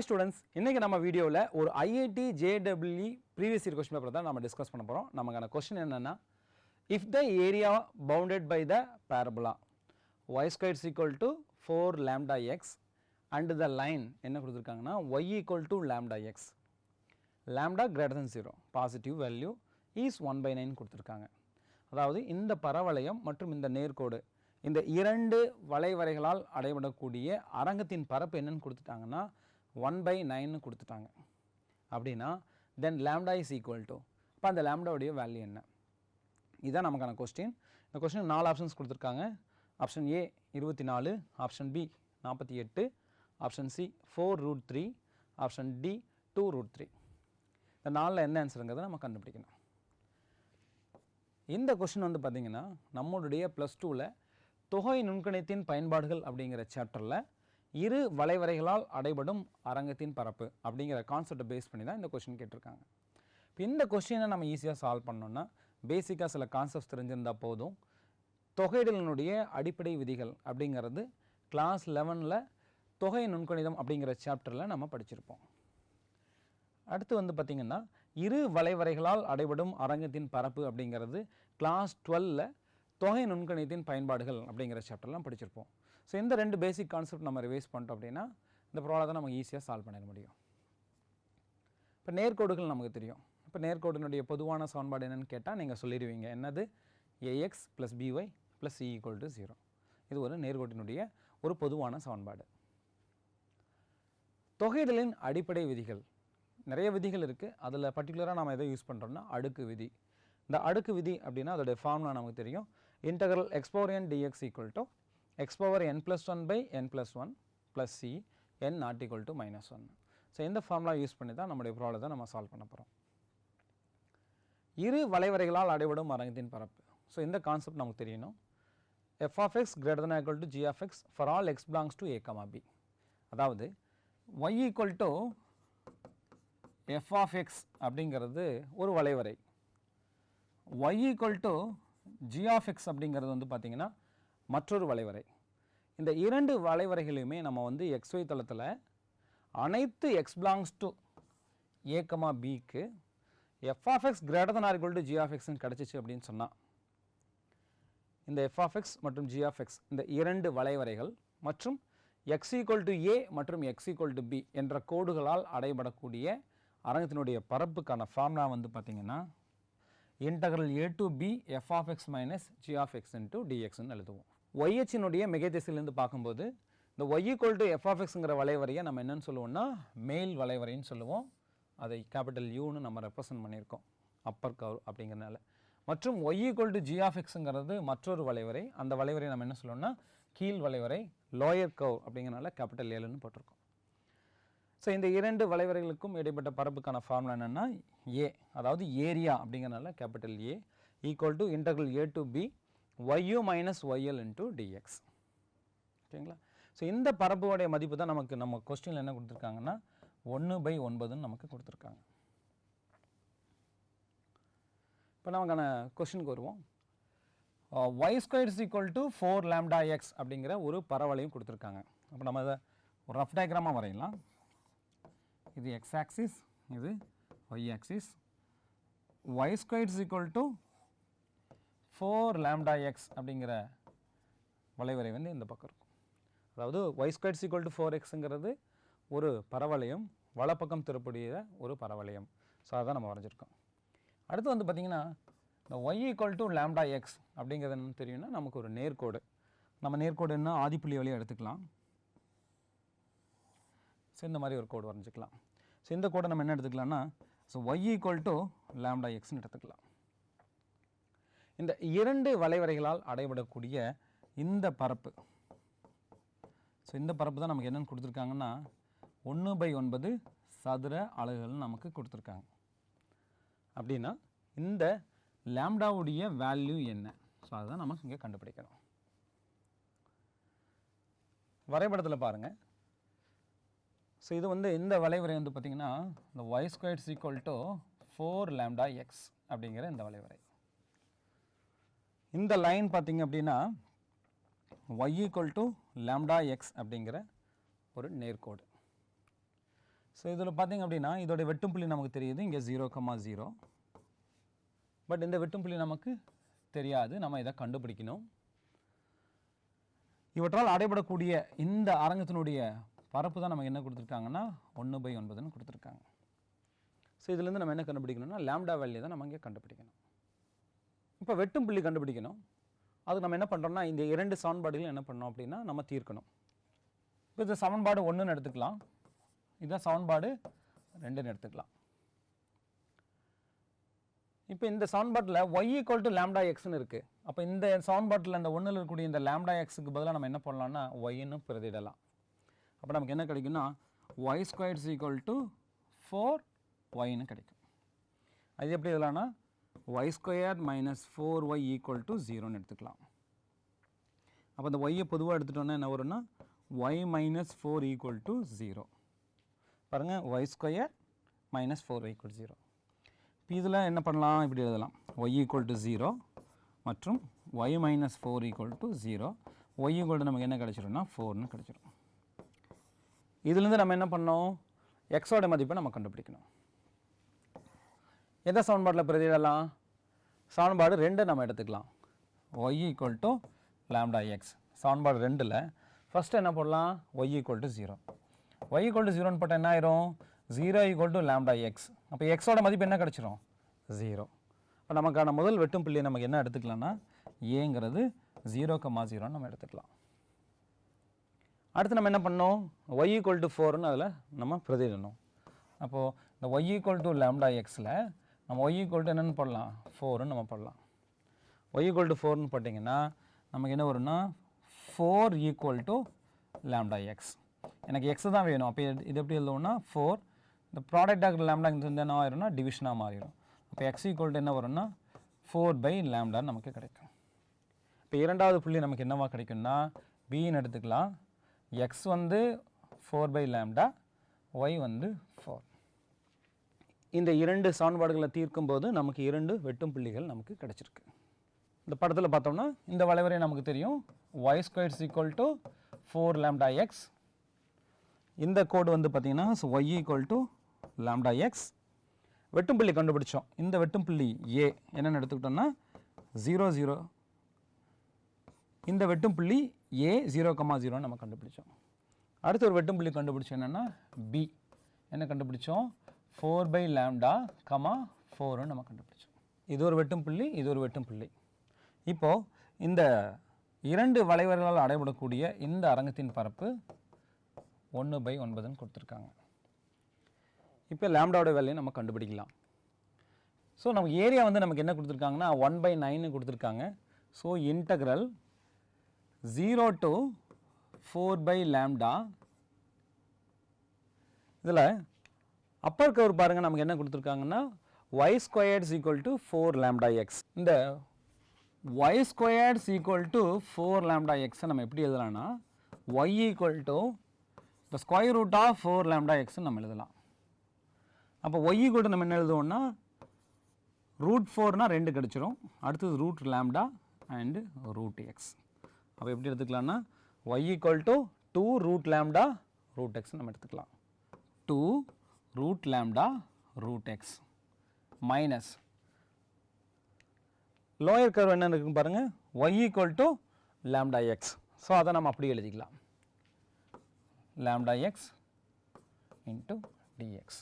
Hi students இன்றைக்கி நம்ம வீடியோவில் ஒரு ஐஐடி ஜேடபிள்இ ப்ரீவியஸ் இயர் கொஸ்டின் பேப்பர் தான் நம்ம டிஸ்கஸ் பண்ண போகிறோம் நமக்கான கொஸ்டின் என்னென்னா if the area bounded by the parabola y squares equal to four lambda x and the line என்ன கொடுத்துருக்காங்கன்னா y equal to lambda x lambda greater than zero positive value is one by nine கொடுத்துருக்காங்க. அதாவது இந்த பரவளையம் மற்றும் இந்த நேர்கோடு இந்த இரண்டு வளைவரைகளால் அடைபடக்கூடிய அரங்கத்தின் பரப்பு என்னன்னு கொடுத்துட்டாங்கன்னா ஒன் பை நைன்னு கொடுத்துட்டாங்க. அப்படின்னா then lambda is equal to அப்போ அந்த லேம்டாவுடைய வேல்யூ என்ன? இதுதான் நமக்கான கொஸ்டின் இந்த கொஸ்டின் நாலு ஆப்ஷன்ஸ் கொடுத்துருக்காங்க. ஆப்ஷன் ஏ இருபத்தி நாலு. ஆப்ஷன் பி நாற்பத்தி எட்டு. Option C four root three option D two root three இந்த நாலில் என்ன ஆன்சருங்கிறத நம்ம கண்டுபிடிக்கணும். இந்த கொஷின் வந்து பார்த்திங்கன்னா நம்மளுடைய ப்ளஸ் டூவில் தொகை நுண்கணித்தின் பயன்பாடுகள் அப்படிங்கிற சாப்டரில் இரு வளைவரைகளால் அடைபடும் அரங்கத்தின் பரப்பு அப்படிங்கிற கான்செப்டை பேஸ் பண்ணி தான் இந்த கொஷின் கேட்டிருக்காங்க. இப்போ இந்த கொஷினை நம்ம ஈஸியாக சால்வ் பண்ணோன்னா பேசிக்காக சில கான்செப்ட்ஸ் தெரிஞ்சிருந்தால் போதும். தொகையிடலினுடைய அடிப்படை விதிகள் அப்படிங்கிறது கிளாஸ் லெவனில் தொகை நுண்கணிதம் அப்படிங்கிற சாப்டரில் நம்ம படிச்சிருப்போம். அடுத்து வந்து பார்த்திங்கன்னா இரு வளைவரைகளால் அடைபடும் அரங்கத்தின் பரப்பு அப்படிங்கிறது கிளாஸ் டுவெல்லில் தொகை நுண்கணிதத்தின் பயன்பாடுகள் அப்படிங்கிற சாப்டர்லாம் படிச்சிருப்போம். ஸோ இந்த ரெண்டு பேசிக் கான்செப்ட் நம்ம ரிவைஸ் பண்ணிட்டோம் அப்படின்னா இந்த ப்ராப்ளத்தை நம்ம ஈஸியாக சால்வ் பண்ணிட முடியும். இப்போ நேர்கோடுகள் நமக்கு தெரியும். இப்போ நேர்கோடினுடைய பொதுவான சமன்பாடு என்னென்னு கேட்டால் நீங்கள் சொல்லிடுவீங்க. என்னது? A x plus b y plus c equal to zero இது ஒரு நேர்கோட்டினுடைய ஒரு பொதுவான சமன்பாடு. தொகையிடலின் அடிப்படை விதிகள். நிறைய விதிகள் இருக்குது அதில் பர்டிகுலராக நம்ம எதை யூஸ் பண்ணுறோம்னா அடுக்கு விதி. இந்த அடுக்கு விதி அப்படின்னா அதோடைய ஃபார்ம்னா நமக்கு தெரியும். Integral x power n equal to x power n plus one by n plus one plus c n not equal to minus one so இந்த ஃபார்முலா யூஸ் பண்ணி தான் நம்முடைய ப்ராப்ளத்தை நம்ம சால்வ் பண்ண போகிறோம் இரு வளைவரைகளால் அடைபடும் அரங்கத்தின் பரப்பு. ஸோ இந்த கான்செப்ட் நமக்கு தெரியணும். F of x greater than equal to g of x for all x belongs to a comma b அதாவது y equal to f of x அப்படிங்கிறது ஒரு வளைவரை. ஒய் ஈக்குவல் டு ஜி அப்படிங்கிறது வந்து பார்த்திங்கன்னா மற்றொரு வளைவரை. இந்த இரண்டு வளைவரைகளையுமே நம்ம வந்து xy தளத்தில் அனைத்து எக்ஸ் பிலாங்ஸ் டு ஏ பிக்கு f of x greater than or equal to g கிடச்சிச்சு அப்படின்னு சொன்னால் இந்த எஃப் ஆஃப் மற்றும் ஜி ஆஃப் இந்த இரண்டு வளைவரைகள் மற்றும் எக்ஸ் ஈக்குவல் டு ஏ மற்றும் எக்ஸ் ஈக்குவல் டு பி என்ற கோடுகளால் அடைபடக்கூடிய அரங்கத்தினுடைய பரப்புக்கான ஃபார்முலா வந்து பார்த்திங்கன்னா integral a to b f of x minus g of x into டிஎக்ஸ்னு எழுதுவோம். ஒய்ஹெச்சினுடைய மிகை திசையிலேருந்து பார்க்கும்போது இந்த y equal to f of எக்ஸுங்கிற வளைவரையை நம்ம என்னென்னு சொல்லுவோம்னா மேல் வளைவரைன்னு சொல்லுவோம். அதை கேபிட்டல் யூன்னு நம்ம ரெப்ரசன்ட் பண்ணியிருக்கோம் அப்பர் கவ் அப்படிங்கிறனால மற்றும் y equal to g of எக்ஸுங்கிறது மற்றொரு வளைவரை அந்த வளைவரை நம்ம என்ன சொல்லுவோம்னா கீழ் வளைவரை லோயர் கவ் அப்படிங்கிறனால கேபிட்டல் ஏழுன்னு போட்டிருக்கோம். ஸோ இந்த இரண்டு வளைவரைகளுக்கும் இடைப்பட்ட பரப்புக்கான ஃபார்முலா என்னென்னா ஏ அதாவது ஏரியா அப்படிங்கிறனால capital A equal to integral a to b y u minus y l into d x ஓகேங்களா ஸோ இந்த பரப்புடைய மதிப்பு தான் நமக்கு நம்ம கொஸ்டினில் என்ன கொடுத்துருக்காங்கன்னா ஒன்று பை ஒன்பதுன்னு நமக்கு கொடுத்துருக்காங்க. இப்போ நமக்கான கொஸ்டினுக்கு வருவோம். Y square is equal to four lambda x அப்படிங்கிற ஒரு பரவலையும் கொடுத்துருக்காங்க. அப்போ நம்ம அதை ஒரு ரஃப் டயக்ராமாக வரையலாம். இது எக்ஸ் ஆக்சிஸ் இது y axis y square is equal to four lambda x அப்படிங்கிற வளைவரை வந்து இந்த பக்கம் இருக்கும். அதாவது y square is equal to four எக்ஸுங்கிறது ஒரு பரவளையம் வலப்பக்கம் திருப்படிய ஒரு பரவளையம். ஸோ அதான் நம்ம வரைஞ்சிருக்கோம். அடுத்து வந்து பார்த்திங்கன்னா இந்த y equal to lambda x அப்படிங்கிறது என்ன தெரியும்னா நமக்கு ஒரு நேர்கோடு. நம்ம நேர்கோடு என்ன? ஆதிப்புள்ளி வழியாக எடுத்துக்கலாம். ஸோ இந்த மாதிரி ஒரு கோடு வரைஞ்சிக்கலாம். ஸோ இந்த கோடை நம்ம என்ன எடுத்துக்கலாம்னா so y equal to lambda எக்ஸ்னு எடுத்துக்கலாம். இந்த இரண்டு வளைவரைகளால் அடைபடக்கூடிய இந்த பரப்பு. ஸோ இந்த பரப்பு தான் நமக்கு என்னென்னு கொடுத்துருக்காங்கன்னா ஒன்று பை ஒன்பது சதுர அலகுகள் நமக்கு கொடுத்துருக்காங்க. அப்படின்னா இந்த லேம்டாவுடைய வேல்யூ என்ன? ஸோ அதுதான் நமக்கு இங்கே கண்டுபிடிக்கணும் வரைபடத்தில் பாருங்கள் ஸோ இது வந்து இந்த வளைவரை வந்து பார்த்திங்கன்னா இந்த y squares equal to four lambda x அப்படிங்கிற இந்த வளைவரை. இந்த லைன் பார்த்திங்க அப்படின்னா y equal to lambda x அப்படிங்கிற ஒரு நேர்கோடு. ஸோ இதில் பார்த்திங்க அப்படின்னா இதோட வெட்டும் புள்ளி நமக்கு தெரியுது. இங்கே ஜீரோ கமா ஜீரோ பட் இந்த வெட்டும் புள்ளி நமக்கு தெரியாது. நம்ம இதை கண்டுபிடிக்கணும். இவற்றால் அடைபடக்கூடிய இந்த அரங்கத்தினுடைய பரப்பு தான் நமக்கு என்ன கொடுத்துருக்காங்கன்னா ஒன்று பை ஒன்பதுன்னு கொடுத்துருக்காங்க. ஸோ இதுலேருந்து நம்ம என்ன கண்டுபிடிக்கணும்னா லேம்டா வேல்யூ தான் நம்ம இங்கே கண்டுபிடிக்கணும். இப்போ வெட்டும் புள்ளி கண்டுபிடிக்கணும். அதுக்கு நம்ம என்ன பண்ணுறோம்னா இந்த இரண்டு சமன்பாடுகளும் என்ன பண்ணோம் அப்படின்னா நம்ம தீர்க்கணும். இப்போ இந்த சமன்பாடு ஒன்றுன்னு எடுத்துக்கலாம். இதுதான் சமன்பாடு ரெண்டுன்னு எடுத்துக்கலாம். இப்போ இந்த சவுன்பாட்டில் ஒய் ஈக்குவல் டு லேம்டா எக்ஸ்னு இருக்குது அப்போ இந்த சவுன்பாட்டில் இந்த ஒன்றில் இருக்கக்கூடிய இந்த லேம்டா எக்ஸுக்கு பதிலாக நம்ம என்ன பண்ணலாம்னா ஒய்ன்னு பிரதிடலாம் அப்போ நமக்கு என்ன கிடைக்குன்னா y squares equal to four ஒய்னு கிடைக்கும். அது எப்படி எழுதலாம்னா y square minus four y equal to ஜீரோன்னு எடுத்துக்கலாம். அப்போ இந்த ஒய்யை பொதுவாக எடுத்துட்டோன்னா என்ன வரும்னா y minus four equal to zero பாருங்கள் y square minus four equal zero இப்போ இதில் என்ன பண்ணலாம்? இப்படி எழுதலாம். ஒய் ஈக்குவல் டு ஜீரோ மற்றும் y minus four equal to zero y equal to நமக்கு என்ன கிடச்சிரும்னா ஃபோர்னு கிடச்சிரும். இதுலேருந்து நம்ம என்ன பண்ணோம்? எக்ஸோட மதிப்பை நம்ம கண்டுபிடிக்கணும். எந்த சமன்பாட்டில் பிரதியிடலாம்? சமன்பாடு ரெண்டு நம்ம எடுத்துக்கலாம். Y equal to lambda x சமன்பாடு ரெண்டில் ஃபஸ்ட்டு என்ன போடலாம்? Y equal to zero y equal to ஜீரோன்னு போட்டால் என்ன ஆயிரும்? Zero equal to lambda x அப்போ எக்ஸோட மதிப்பு என்ன கிடச்சிரும்? ஜீரோ இப்போ நமக்கான முதல் வெட்டும் புள்ளி நமக்கு என்ன எடுத்துக்கலாம்னா ஏங்கிறது ஜீரோ கம்மா ஜீரோன்னு நம்ம எடுத்துக்கலாம். அடுத்து நம்ம என்ன பண்ணோம் ஒய் ஈக்குவல் டு ஃபோர்னு அதில் நம்ம பிரதிடணும் அப்போது இந்த ஒய் ஈக்குவல் டு லேம்டா எக்ஸில் நம்ம ஒய் ஈக்குவல் டு என்னென்னு போடலாம்? ஃபோர்னு நம்ம போடலாம். ஒய் ஈக்குவல் டு ஃபோர்னு போட்டிங்கன்னா நமக்கு என்ன வரும்னா? Four equal to lambda x எனக்கு எக்ஸ் தான் வேணும். அப்போ இது- எப்படி எழுதுவோம்னா? ஃபோர் இந்த ப்ராடக்ட் ஆகிற லேம்டா இருந்து என்ன ஆயிரும்னா? டிவிஷனாக மாறிடும். அப்போ எக்ஸ் ஈக்குவல் டு என்ன வரும்னா? ஃபோர் பை லேம்டான்னு நமக்கு கிடைக்கும். இப்போ இரண்டாவது புள்ளி நமக்கு என்னவா கிடைக்கும்னா? பின்னு எடுத்துக்கலாம். எக்ஸ் வந்து ஃபோர் பை லேம்டா ஒய் வந்து ஃபோர் இந்த இரண்டு சமன்பாடுகளை தீர்க்கும்போது நமக்கு இரண்டு வெட்டும் புள்ளிகள் நமக்கு கிடச்சிருக்கு. இந்த படத்தில் பார்த்தோம்னா இந்த வளைவரை நமக்கு தெரியும். Y squares equal to four lambda x இந்த கோடு வந்து பார்த்தீங்கன்னா y equal to lambda x வெட்டும் புள்ளி கண்டுபிடிச்சோம். இந்த வெட்டும் புள்ளி ஏ என்னென்னு எடுத்துக்கிட்டோம்னா ஜீரோ ஜீரோ இந்த வெட்டும் புள்ளி ஏ ஜீரோ கமா ஜீரோன்னு நம்ம கண்டுபிடிச்சோம். அடுத்து ஒரு வெட்டும் புள்ளி கண்டுபிடிச்சோம். என்னென்னா பி என்ன கண்டுபிடிச்சோம்? ஃபோர் பை லேம்டா கமா ஃபோர்னு நம்ம கண்டுபிடிச்சோம். இது ஒரு வெட்டும் புள்ளி இது ஒரு வெட்டும் புள்ளி. இப்போது இந்த இரண்டு வளைவர்களால் அடைபடக்கூடிய இந்த அரங்கத்தின் பரப்பு ஒன்று பை ஒன்பதுன்னு கொடுத்துருக்காங்க. இப்போ லேம்டாவோட வேலையை நம்ம கண்டுபிடிக்கலாம். ஸோ நமக்கு ஏரியா வந்து நமக்கு என்ன கொடுத்துருக்காங்கன்னா ஒன் பை நைன்னு கொடுத்துருக்காங்க. So integral zero to four by lambda இதில் அப்பர் கவர் பாருங்கள் நமக்கு என்ன கொடுத்துருக்காங்கன்னா y squares equal to four lambda x இந்த y squares equal to four lambda எக்ஸை நம்ம எப்படி எழுதலாம்னா ஒய் ஈக்குவல் டு இப்போ square root of four lambda எக்ஸ்ன்னு நம்ம எழுதலாம். அப்போ ஒய் கூட நம்ம என்ன எழுதுவோம்னா ரூட் ஃபோர்னால் ரெண்டு கிடச்சிரும். அடுத்தது root lambda and root x அப்போ எப்படி எடுத்துக்கலாம்னா y equal to two root lambda root x நம்ம எடுத்துக்கலாம். Two root lambda root x minus lower curve என்ன இருக்குன்னு பாருங்கள் y equal to lambda x so அதை நம்ம அப்படியே எழுதிக்கலாம். Lambda x into d x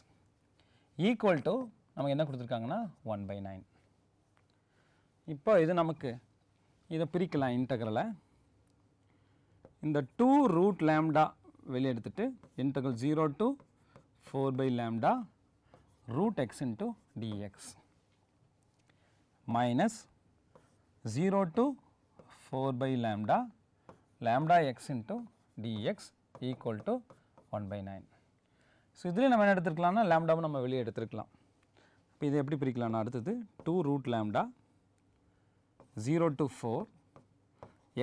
equal to நமக்கு என்ன கொடுத்துருக்காங்கன்னா ஒன் பை நைன் இப்போ இது நமக்கு இதை பிரிக்கலாம் இன்டகரலை இந்த டூ ரூட் லேம்டா வெளியே எடுத்துட்டு integral zero to four by lambda root x into d x minus zero to four by lambda lambda x into d x equal to one by nine so இதுலேயே நம்ம என்ன எடுத்துருக்கலாம்னா லேம்டாவும் நம்ம வெளியே எடுத்துருக்கலாம். இப்போ இதை எப்படி பிரிக்கலாம்னா அடுத்தது two root lambda zero to four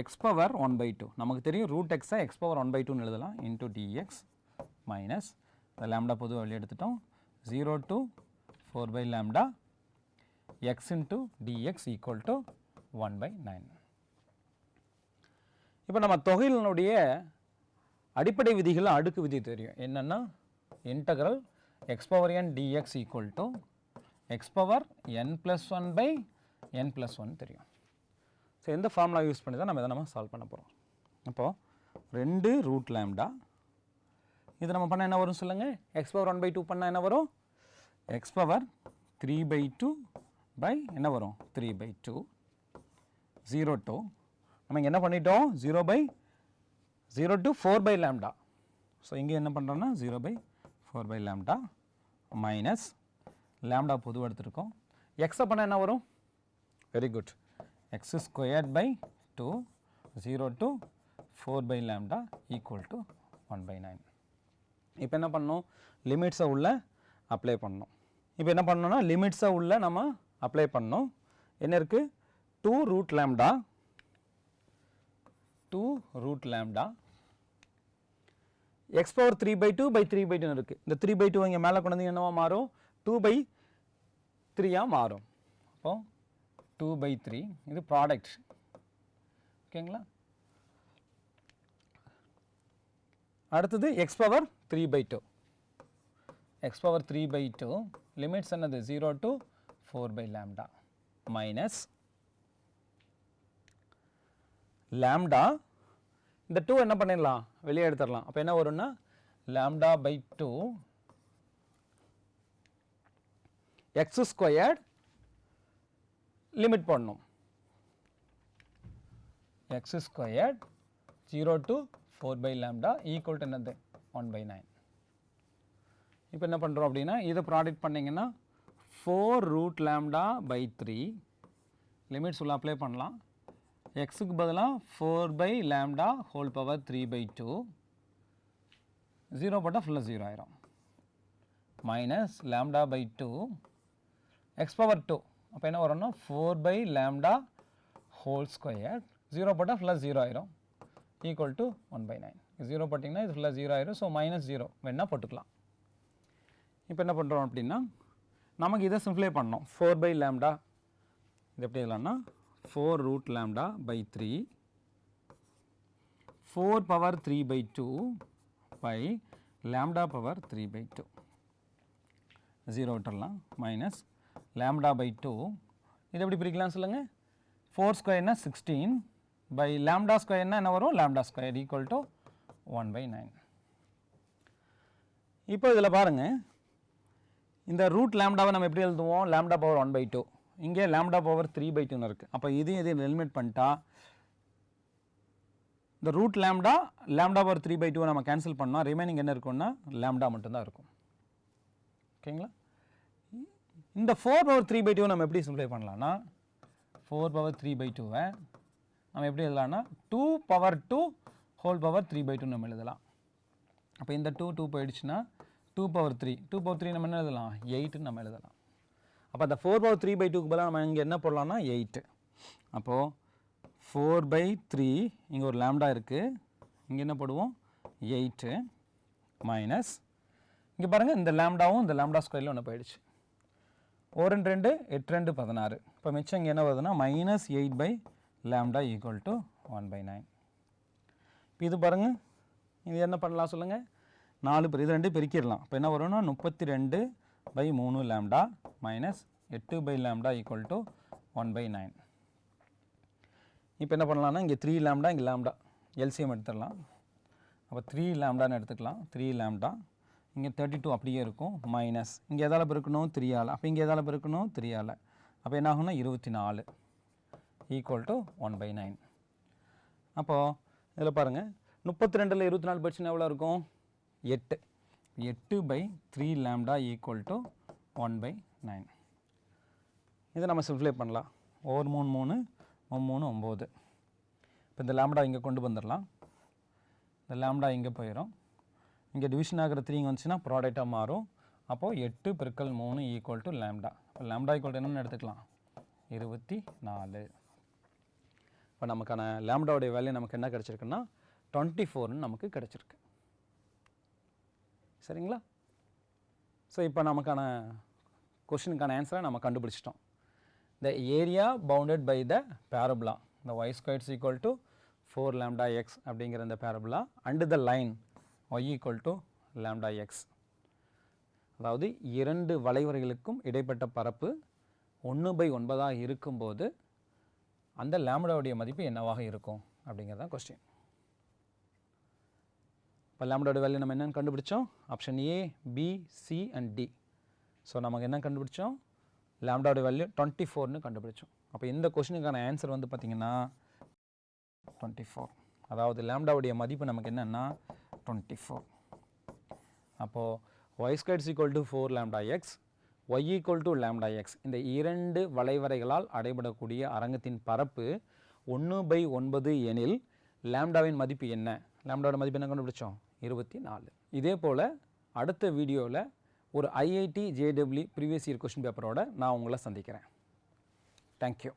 x power one by two நமக்கு தெரியும் ரூட் எக்ஸை எக்ஸ் பவர் ஒன் பை டூன்னு எழுதலாம். இன்டூ டிஎக்ஸ் மைனஸ் இந்த லேம்டா பொதுவாக வெளியே எடுத்துட்டோம். Zero to four by lambda x into d x equal to one by nine இப்போ நம்ம தொகையினுடைய அடிப்படை விதிகள் அடுக்கு விதி தெரியும். என்னென்னா integral x power n dx equal to x power n plus 1 by n plus 1 தெரியும். ஸோ எந்த ஃபார்முலா யூஸ் பண்ணி தான் நம்ம இதை நம்ம சால்வ் பண்ண போகிறோம் அப்போது ரெண்டு ரூட் லேம்டா இது நம்ம பண்ண என்ன வரும் சொல்லுங்கள் x power one by two பண்ணால் என்ன வரும்? X power three by two by என்ன வரும்? Three by two zero to நம்ம இங்கே என்ன பண்ணிட்டோம்? Zero by zero to four by lambda so இங்கே என்ன பண்ணுறோன்னா zero by four by lambda minus lambda பொதுவாக எடுத்துருக்கோம். எக்ஸை பண்ணால் என்ன வரும்? Very good x squared by two zero to four by lambda equal to one by nine இப்போ என்ன பண்ணணும்? லிமிட்ஸை உள்ள அப்ளை பண்ணணும். இப்போ என்ன பண்ணணும்னா லிமிட்ஸை உள்ள நம்ம அப்ளை பண்ணணும். என்ன இருக்குது two root lambda two root lambda x power three by two by three by டூன்னு இருக்குது இந்த த்ரீ பை டூ இங்கே மேலே கொண்டு வந்து என்னவா மாறும்? டூ பை த்ரீயாக மாறும். அப்போது டூ பை த்ரீ இது ப்ராடக்ட் ஓகேங்களா? அடுத்தது x power three by two x power three by two limits என்னது? Zero to four by lambda minus lambda இந்த டூ என்ன பண்ணிடலாம்? வெளியே எடுத்துடலாம். அப்போ என்ன வரும்னா lambda by two x squared limit பண்ணணும் x squared zero to four by lambda equal to என்னது? ஒன் பை நைன் இப்போ என்ன பண்ணுறோம் அப்படின்னா இதை ப்ராடக்ட் பண்ணிங்கன்னா four root lambda by three limits உள்ள அப்ளை பண்ணலாம். எக்ஸுக்கு பதிலாக four by lambda whole power three by two zero போட்டால் ஃபுல்லாக ஜீரோ ஆயிரும். Minus lambda by two x power two அப்போ என்ன வரும்னா four by lambda whole square zero போட்டால் ஃபுல்லாக ஜீரோ ஆயிரும். Equal to one by nine zero போட்டிங்கன்னா இது ஃபுல்லாக ஜீரோ ஆயிரும். ஸோ மைனஸ் ஜீரோ வேணால் போட்டுக்கலாம். இப்போ என்ன பண்ணுறோம் அப்படின்னா நமக்கு இதை சிம்ப்ளை பண்ணோம். ஃபோர் பை லேம்டா இது எப்படி இல்லைன்னா four root lambda by three four power three by two by lambda power three by two zero விட்டுடலாம் மைனஸ் லேம்டா பை டூ. இது எப்படி பிரிக்கலாம் சொல்லுங்கள் ஃபோர் ஸ்கொயர்னா சிக்ஸ்டீன் பை லேம்டா ஸ்கொயர்னா என்ன? வரும்? Lambda square equal to one by nine இப்போ இதில் பாருங்கள் இந்த ரூட் லேம்டாவை நம்ம எப்படி எழுதுவோம்? Lambda power one by two இங்கே லேம்டா பவர் த்ரீ பை டூன்னு இருக்குது அப்போ இதையும் இதையும் எலிமினேட் பண்ணிட்டா இந்த root lambda lambda power three by two நம்ம கேன்சல் பண்ணால் ரிமைனிங் என்ன இருக்கும்னா? லேம்டா மட்டும்தான் இருக்கும். ஓகேங்களா? இந்த four power three by two நம்ம எப்படி சிம்ப்ளை பண்ணலாம்னா ஃபோர் பவர் த்ரீ பை டூவை நம்ம எப்படி எழுதலாம்னா two power two whole power three by two நம்ம எழுதலாம். அப்போ இந்த டூ டூ போயிடுச்சுன்னா two power three two power three நம்ம என்ன எழுதலாம்? எயிட்டுன்னு நம்ம எழுதலாம். அப்போ அந்த ஃபோர் பவர் த்ரீ பை டூக்கு பதிலாக நம்ம இங்கே என்ன போடலாம்னா எயிட்டு அப்போது ஃபோர் பை த்ரீ இங்கே ஒரு லேம்டா இருக்குது இங்கே என்ன போடுவோம்? எயிட்டு மைனஸ் இங்கே பாருங்கள் இந்த லேம்டாவும் இந்த லேம்டா ஸ்கொயரில் ஒன்று போயிடுச்சு. ஒரு ரெண்டு ரெண்டு எட்டு ரெண்டு பதினாறு. இப்போ மிச்சம் இங்கே என்ன வருதுன்னா minus eight by lambda equal to one by nine இப்போ இது பாருங்கள் இது என்ன பண்ணலாம் சொல்லுங்கள் நாலு பேர் இது ரெண்டு பெருக்கிடலாம். இப்போ என்ன வரும்னா முப்பத்தி ரெண்டு பை மூணு லேம்டா மைனஸ் எட்டு by lambda equal to one by nine இப்போ என்ன பண்ணலாம்னா இங்கே த்ரீ லேம்டா இங்கே லேம்டா எல்சிஎம் எடுத்துடலாம். அப்போ த்ரீ லேம்டான்னு எடுத்துக்கலாம். த்ரீ லேம்டா இங்கே தேர்ட்டி டூ அப்படியே இருக்கும் மைனஸ் இங்கே எதால் பெருக்கணும்? த்ரீ ஆல். அப்போ இங்கே எதால் பெருக்கணும்? த்ரீ ஆல். அப்போ என்ன ஆகும்னா இருபத்தி நாலு. Equal to one by nine அப்போது இதில் பாருங்கள் முப்பத்தி ரெண்டில் இருபத்தி நாலு பர்சன்ட் எவ்வளோ இருக்கும்? எட்டு. எட்டு by three lambda equal to one by nine இதை நம்ம சிம்ப்ளை பண்ணலாம். ஒவ்வொரு மூணு மூணு மூணு ஒம்பது. இப்போ இந்த லேம்டா இங்கே கொண்டு வந்துடலாம் இந்த லேம்டா இங்கே போயிடும் இங்கே டிவிஷன் ஆகிற த்ரீ வந்துச்சுன்னா ப்ராடக்டாக மாறும். அப்போது எட்டு பெருக்கல் மூணு ஈக்குவல் டு லேம்டா இப்போ லேம்டா ஈக்குவல் என்னென்னு எடுத்துக்கலாம். இருபத்தி நாலு. இப்போ நமக்கான லேம்டாவுடைய வேல்யூ நமக்கு என்ன கிடச்சிருக்குன்னா டுவெண்ட்டி ஃபோர்னு நமக்கு கிடச்சிருக்கு. சரிங்களா? ஸோ இப்போ நமக்கான கொஷினுக்கான ஆன்சரை நம்ம கண்டுபிடிச்சிட்டோம். The area bounded by the parabola the y squares equal to four lambda x அப்படிங்கிற இந்த parabola and the line y equal to lambda x. அதாவது இரண்டு வளைவரைகளுக்கும் இடைப்பட்ட பரப்பு ஒன்று பை ஒன்பதாக இருக்கும்போது அந்த லேம்டாவுடைய மதிப்பு என்னவாக இருக்கும் அப்படிங்கிறது தான் கொஸ்டின் இப்போ லேம்டாவோட வேல்யூ நம்ம என்னென்னு கண்டுபிடிச்சோம்? Option A B C and D so நமக்கு என்ன கண்டுபிடிச்சோம்? லேம்டாவோட வேல்யூ டுவெண்ட்டி ஃபோர்னு கண்டுபிடிச்சோம். அப்போ இந்த கொஸ்டினுக்கான ஆன்சர் வந்து பார்த்திங்கன்னா டுவெண்ட்டி ஃபோர் அதாவது லேம்டாவுடைய மதிப்பு நமக்கு என்னென்னா டுவெண்ட்டி ஃபோர் அப்போது y square equal to four lambda x y equal to lambda x இந்த இரண்டு வளைவரைகளால் அடைபடக்கூடிய அரங்கத்தின் பரப்பு ஒன்று பை ஒன்பது எனில் லேம்டாவின் மதிப்பு என்ன? லேம்டாவோட மதிப்பு என்ன கண்டுபிடிச்சோம்? இருபத்தி நாலு. இதே போல் அடுத்த வீடியோவில் ஒரு IIT JW previous year question பேப்பரோட நான் உங்களை சந்திக்கிறேன். தேங்க்யூ